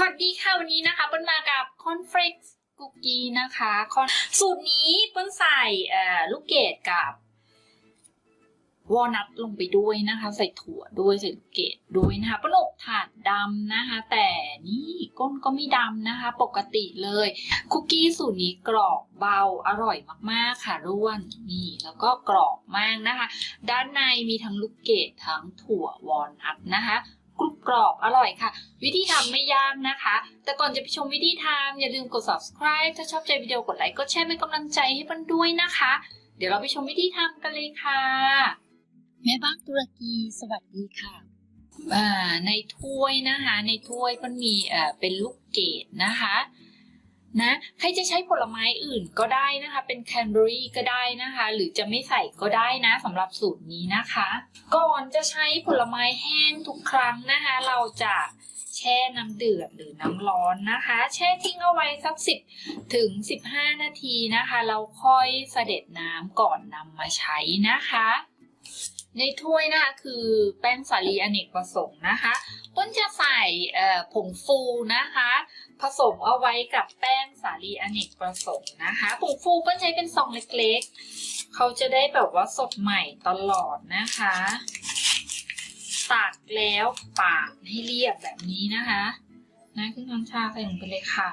สวัสดีค่ะ วันนี้นะคะเปิ้ลมากับคอนเฟรกซ์คุกกี้นะคะคอนสูตรนี้เปิ้ลใส่ลูกเกดกับวอลนัทลงไปด้วยนะคะ ใส่ถั่วด้วยใส่ลูกเกดด้วยนะคะเปิ้ลอบถาดดำนะคะ แต่นี่ก้นก็ไม่ดำนะคะ ปกติเลย คุกกี้สูตรนี้กรอบเบาอร่อยมากๆค่ะร่วนนี่แล้วก็กรอบมากนะคะ ด้านในมีทั้งลูกเกดทั้งถั่ววอลนัทนะคะ กรุบกรอบอร่อยค่ะ วิธีทำไม่ยากนะคะ แต่ก่อนจะไปชมวิธีทำอย่าลืมกด subscribe ถ้าชอบใจวิดีโอกดไลค์กดแชร์เป็นกำลังใจให้มันด้วยนะคะ เดี๋ยวเราไปชมวิธีทำกันเลยค่ะ แม่บ้านตุรกีสวัสดีค่ะอ่าในถ้วยนะคะ ในถ้วยมันมีเอ่อเป็นลูกเกดนะคะ นะใครจะใช้ผลไม้อื่นก็ได้นะคะ เป็นแคนเบอรี่ก็ได้นะคะ หรือจะไม่ใส่ก็ได้นะสำหรับสูตรนี้นะคะ ก่อนจะใช้ผลไม้แห้งทุกครั้งนะคะ เราจะแช่น้ำเดือดหรือน้ำร้อนนะคะ แช่ทิ้งเอาไว้สักสิบถึงสิบห้านาทีนะคะ เราค่อยเสด็จน้ำก่อนนำมาใช้นะคะ ในถ้วยนะคะคือแป้งสาลีอเนกประสงค์นะคะต้นจะใส่ผงฟูนะคะ ผสมเอาไว้กับแป้งสาลีอเนกประสงค์นะคะผงฟูก็ใช้เป็นซองเล็กๆ เขาจะได้แบบว่าสดใหม่ตลอดนะคะตักแล้วปาดให้เรียบแบบนี้นะคะนะขึ้นน้ำชาใส่ลงไปเลยค่ะ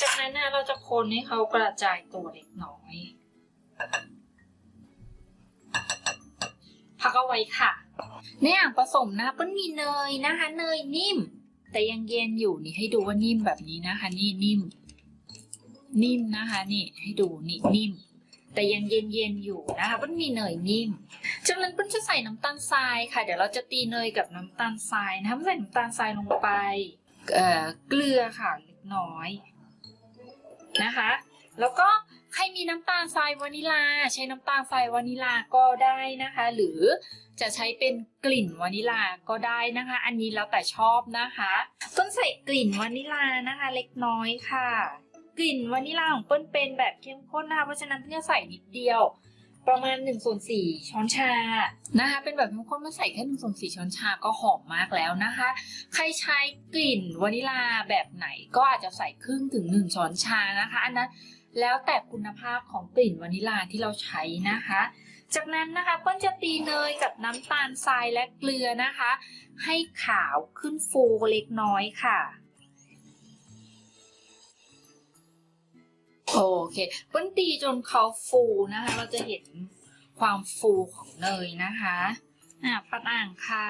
จากนั้นนะเราจะคนให้เขากระจายตัวเล็กน้อย อาไว้ค่ะในอ่างผสมนะปิ้ลมีเนยนะคะ เนยนิ่ม แต่ยังเย็นอยู่นี่ให้ดูว่านิ่มแบบนี้นะคะ นี่นิ่ม นิ่มนะคะ นี่ให้ดูนี่นิ่ม แต่ยังเย็นเย็นอยู่นะคะปิ้ลมีเนยนิ่มจากนั้นปิ้ลจะใส่น้ำตาลทรายค่ะ เดี๋ยวเราจะตีเนยกับน้ำตาลทรายนะคะใส่น้ำตาลทรายลงไปเอ่อเกลือค่ะเล็กน้อยนะคะ แล้วก็ ใครมีน้ำตาลทรายวานิลา ใช้น้ำตาลทรายวานิลาก็ได้นะคะ หรือจะใช้เป็นกลิ่นวานิลาก็ได้นะคะ อันนี้แล้วแต่ชอบนะคะต้นใส่กลิ่นวานิลานะคะ เล็กน้อยค่ะ กลิ่นวานิลาของเปิ้ลเป็นแบบเข้มข้นนะคะเพราะฉะนั้นเพิ่งจะใส่นิดเดียว ประมาณ1นส่วนสช้อนชานะคะ เป็นแบบเข้มข้นมาใส่แค่1นส่วนสช้อนชาก็หอมมากแล้วนะคะ ใครใช้กลิ่นวานิลาแบบไหนก็อาจจะใส่ครึ่งถึง 1 ช้อนชานะคะ อันนั้น แล้วแต่คุณภาพของกลิ่นวานิลาที่เราใช้นะคะ จากนั้นนะคะเปิ้ลจะตีเนยกับน้ำตาลทรายและเกลือนะคะ ให้ขาวขึ้นฟูเล็กน้อยค่ะโอเคเปิ้ลตีจนเขาฟูนะคะ เราจะเห็นความฟูของเนยนะคะ อะปัดอ่างค่ะ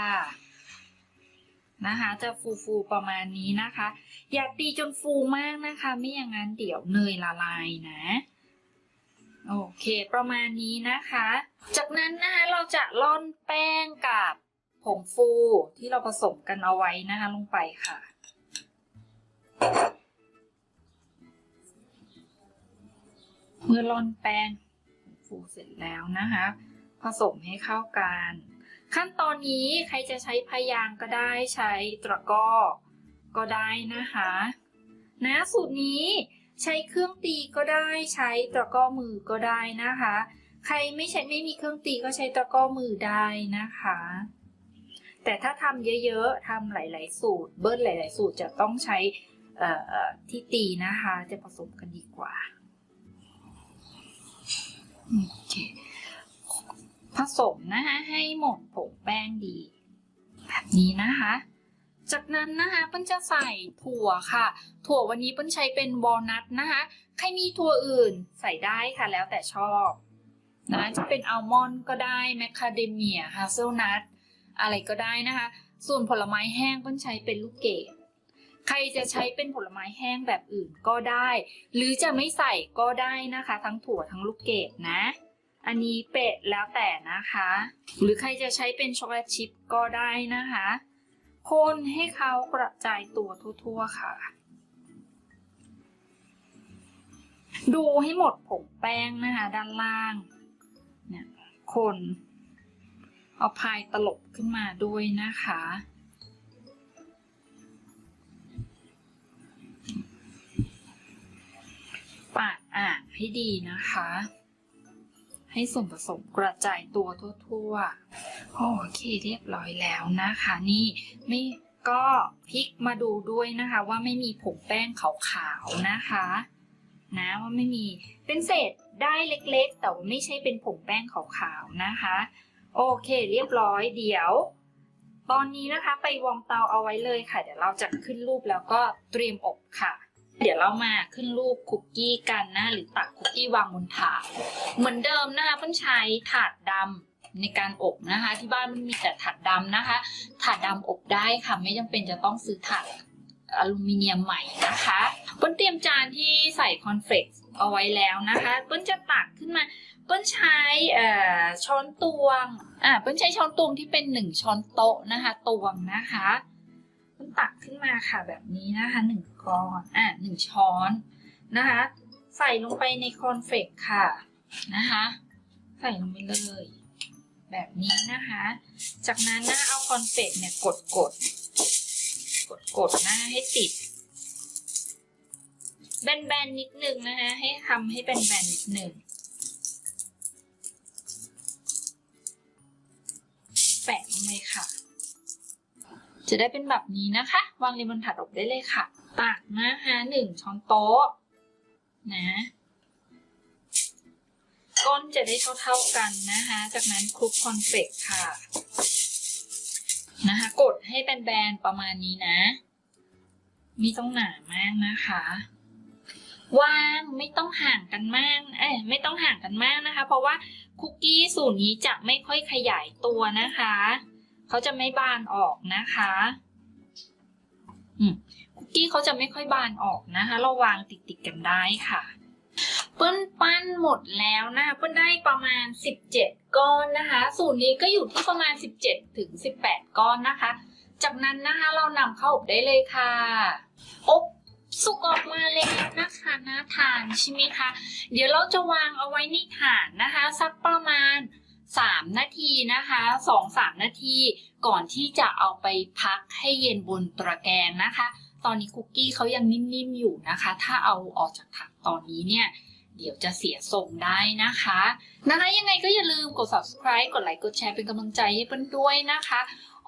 นะคะ จะฟูๆประมาณนี้นะคะ อย่าตีจนฟูมากนะคะ ไม่อย่างนั้นเดี๋ยวเนยละลายนะ โอเค ประมาณนี้นะคะ จากนั้นนะคะเราจะล่อนแป้งกับผงฟูที่เราผสมกันเอาไว้นะคะลงไปค่ะเมื่อล่อนแป้งผงฟูเสร็จแล้วนะคะ ผสมให้เข้ากัน ขั้นตอนนี้ใครจะใช้พยางก็ได้ใช้ตะก้อก็ได้นะคะนะสูตรนี้ใช้เครื่องตีก็ได้ใช้ตะก้อมือก็ได้นะคะ ใครไม่ใช้ไม่มีเครื่องตีก็ใช้ตะก้อมือได้นะคะ แต่ถ้าทำเยอะๆทำหลาย ๆ สูตร เบิ้ลหลาย ๆ สูตรจะต้องใช้ที่ตีนะคะ จะผสมกันดีกว่าโอเค ผสมนะคะให้หมดผงแป้งดี แบบนี้นะคะ จากนั้นนะคะเปิ้ลจะใส่ถั่วค่ะ ถั่ววันนี้เปิ้ลใช้เป็นวอลนัทนะคะ ใครมีถั่วอื่นใส่ได้ค่ะแล้วแต่ชอบนะจะเป็นอัลมอนด์ก็ได้แมคคาเดเมียฮาเซลนัทอะไรก็ได้นะคะ ส่วนผลไม้แห้งเปิ้ลใช้เป็นลูกเกดใครจะใช้เป็นผลไม้แห้งแบบอื่นก็ได้ หรือจะไม่ใส่ก็ได้นะคะ ทั้งถั่วทั้งลูกเกดนะ อันนี้เป็ดแล้วแต่นะคะ หรือใครจะใช้เป็นช็อกโกแลตชิพก็ได้นะคะ คนให้เขากระจายตัวทั่วๆค่ะ ดูให้หมดผงแป้งนะคะด้านล่างเนี่ยคนเอาพายตลบขึ้นมาด้วยนะคะ ปาดอ่างให้ดีนะคะ ให้ส่วนผสมกระจายตัวทั่วๆ โอเคเรียบร้อยแล้วนะคะ นี่ไม่ก็พลิกมาดูด้วยนะคะ ว่าไม่มีผงแป้งขาวๆนะคะนะว่าไม่มีเป็นเศษได้เล็กๆ แต่ว่าไม่ใช่เป็นผงแป้งขาวๆนะคะ โอเคเรียบร้อยเดี๋ยว ตอนนี้นะคะไปวอร์มเตาเอาไว้เลยค่ะ เดี๋ยวเราจะขึ้นรูปแล้วก็เตรียมอบค่ะ เดี๋ยวเรามาขึ้นรูปคุกกี้กันนะ หรือตักคุกกี้วางบนถาดเหมือนเดิมนะคะเพิ่นใช้ถาดดำในการอบนะคะ ที่บ้านมันมีแต่ถาดดำนะคะ ถาดดำอบได้ค่ะไม่จำเป็นจะต้องซื้อถาดอลูมิเนียมใหม่นะคะเปิ้ลเตรียมจานที่ใส่คอนเฟลกซ์เอาไว้แล้วนะคะเปิ้ลจะตักขึ้นมาเปิ้ลใช้ช้อนตวงอ่าเปิ้ลใช้ช้อนตวงที่เป็นหนึ่งช้อนโต๊ะนะคะตวงนะคะ เปิ้ลตักขึ้นมาค่ะแบบนี้นะคะหนึ่งก้อนอ่าหนึ่งช้อนนะคะ ใส่ลงไปในคอนเฟกค่ะนะคะ ใส่ลงไปเลย แบบนี้นะคะ จากนั้นนะเอาคอนเฟกเนี่ยกดกดกดกดนะให้ติด แบนๆนิดนึงนะคะให้ทำให้แบนๆนิดนึงแปะลงเลยค่ะ จะได้เป็นแบบนี้นะคะ วางเรียงบนถาดอบได้เลยค่ะ ตักนะคะหนึ่งช้อนโต๊ะนะก้นจะได้เท่าๆกันนะคะ จากนั้นคลุกคอนเฟกค่ะ นะคะ กดให้แบนๆประมาณนี้นะมีต้องหนามากนะคะ วางไม่ต้องห่างกันมาก เอ้ยไม่ต้องห่างกันมากนะคะ เพราะว่าคุกกี้สูตรนี้จะไม่ค่อยขยายตัวนะคะ เขาจะไม่บานออกนะคะคุกกี้เขาจะไม่ค่อยบานออกนะคะ เราวางติดๆกันได้ค่ะ เปิ้ลปั้นหมดแล้วนะคะเปิ้ลได้ประมาณ 17 ก้อนนะคะ สูตรนี้ก็อยู่ที่ประมาณ 17ถึง18 ก้อนนะคะ จากนั้นนะคะเรานำเข้าอบได้เลยค่ะ อบสุกออกมาแล้วนะคะน่าทานใช่ไหมคะ เดี๋ยวเราจะวางเอาไว้ในถาดนะคะ สักประมาณ 3 นาทีนะคะ2-3 นาทีก่อนที่จะเอาไปพักให้เย็นบนตะแกรงนะคะ ตอนนี้คุกกี้เขายังนิ่มๆอยู่นะคะ ถ้าเอาออกจากถังตอนนี้เนี่ยเดี๋ยวจะเสียทรงได้นะคะ นะคะยังไงก็อย่าลืมกด subscribe กดไลค์กดแชร์เป็นกำลังใจให้เปิ้ลด้วยนะคะ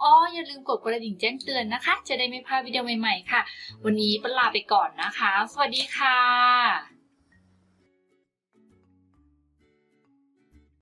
อ๋ออย่าลืมกดกระดิ่งแจ้งเตือนนะคะ จะได้ไม่พลาดวิดีโอใหม่ๆค่ะ วันนี้เปิ้ลลาไปก่อนนะคะ สวัสดีค่ะ